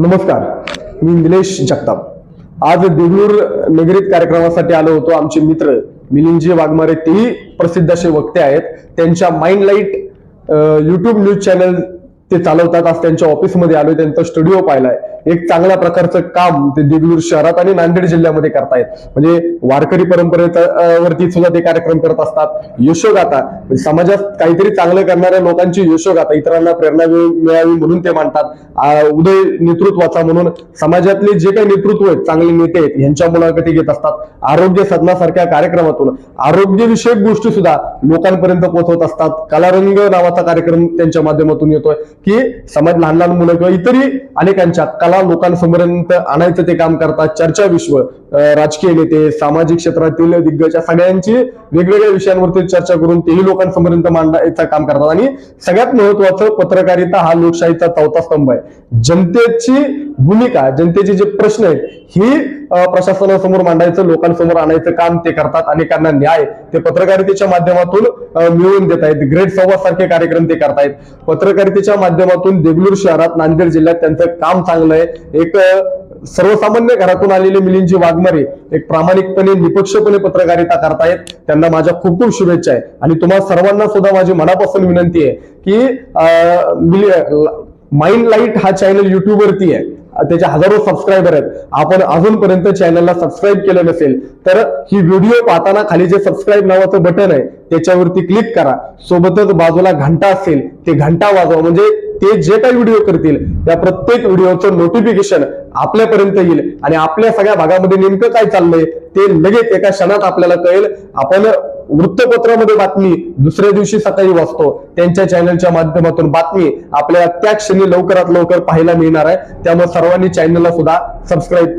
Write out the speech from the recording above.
नमस्कार मी निलेश जगताप. आज देगलूर नगरीत कार्यक्रमासाठी आलो होतो. आमचे मित्र मिलिंदजी वाघमारे तेही प्रसिद्ध असे वक्ते आहेत. त्यांच्या mind light YouTube news channel ते चालवतात. आज त्यांच्या ऑफिसमध्ये आलोय. त्यांचा स्टुडिओ पाहिलाय. एक चांगल्या प्रकारचं काम ते देगलूर शहरात आणि नांदेड जिल्ह्यामध्ये करतायत. म्हणजे वारकरी परंपरेवरती वरती सुद्धा ते कार्यक्रम करत असतात. यशोगाथा म्हणजे समाजात काहीतरी चांगलं करणाऱ्या लोकांची यशोगाथा इतरांना प्रेरणा मिळावी म्हणून ते मांडतात. उदय नेतृत्वाचा म्हणून समाजातले जे काही नेतृत्व आहेत चांगले नेते आहेत यांच्या मुलाखती घेत असतात. आरोग्य सदनासारख्या कार्यक्रमातून. आरोग्यविषयक गोष्टी सुद्धा लोकांपर्यंत पोहोचवत असतात. कलारंग नावाचा कार्यक्रम त्यांच्या माध्यमातून येतोय. की समाज लहान लहान मुलं किंवा इतरही अनेकांच्या कला लोकांसमोरपर्यंत आणायचं ते काम करतात. चर्चा विश्व राजकीय नेते सामाजिक क्षेत्रातील दिग्गज या सगळ्यांची वेगवेगळ्या विषयांवरती चर्चा करून तेही लोकांसमोरपर्यंत मांडायचं काम करतात. आणि सगळ्यात महत्वाचं पत्रकारिता हा लोकशाहीचा चौथा स्तंभ आहे. जनतेची भूमिका जनतेचे जे प्रश्न आहेत ही प्रशासनासमोर मांडायचं लोकांसमोर आणायचं काम ते करतात अनेकांना न्याय ते पत्रकारितेच्या माध्यमातून मिळवून देत आहेत. ग्रेट संवाद सारखे कार्यक्रम ते करतायत. पत्रकारितेच्या माध्यमातून देगलूर शहरात नांदेड जिल्ह्यात त्यांचं काम चांगलं आहे. एक सर्वसामान्य घरातून आलेले मिलिंदजी वाघमारे एक प्रामाणिकपणे निपक्षपणे पत्रकारिता करतायत. त्यांना माझ्या खूप खूप शुभेच्छा आहे. आणि तुम्हाला सर्वांना सुद्धा माझी मनापासून विनंती आहे की माइंड लाइट हा चॅनल युट्यूबवरती आहे. त्याचे हजारो सबस्क्रायबर आहेत. आपण अजूनपर्यंत चॅनलला सबस्क्राईब केलं नसेल तर ही व्हिडिओ पाहताना खाली जे सबस्क्राईब नावाचं बटन आहे त्याच्यावरती क्लिक करा. सोबतच बाजूला घंटा असेल ते घंटा वाजवा. म्हणजे ते जे काही व्हिडिओ करतील त्या प्रत्येक व्हिडिओचं नोटिफिकेशन आपल्यापर्यंत येईल. आणि आपल्या सगळ्या भागामध्ये नेमकं काय चाललंय ते लगेच एका क्षणात आपल्याला कळेल. आपण वृत्तपत्रामध्ये बातमी दुसऱ्या दिवशी सकाळी वाचतो. त्यांच्या चॅनलच्या माध्यमातून बातमी आपल्याला त्या क्षणी लवकरात लवकर पाहायला मिळणार आहे. त्यामुळे सर्वांनी चॅनलला सुद्धा सबस्क्राईब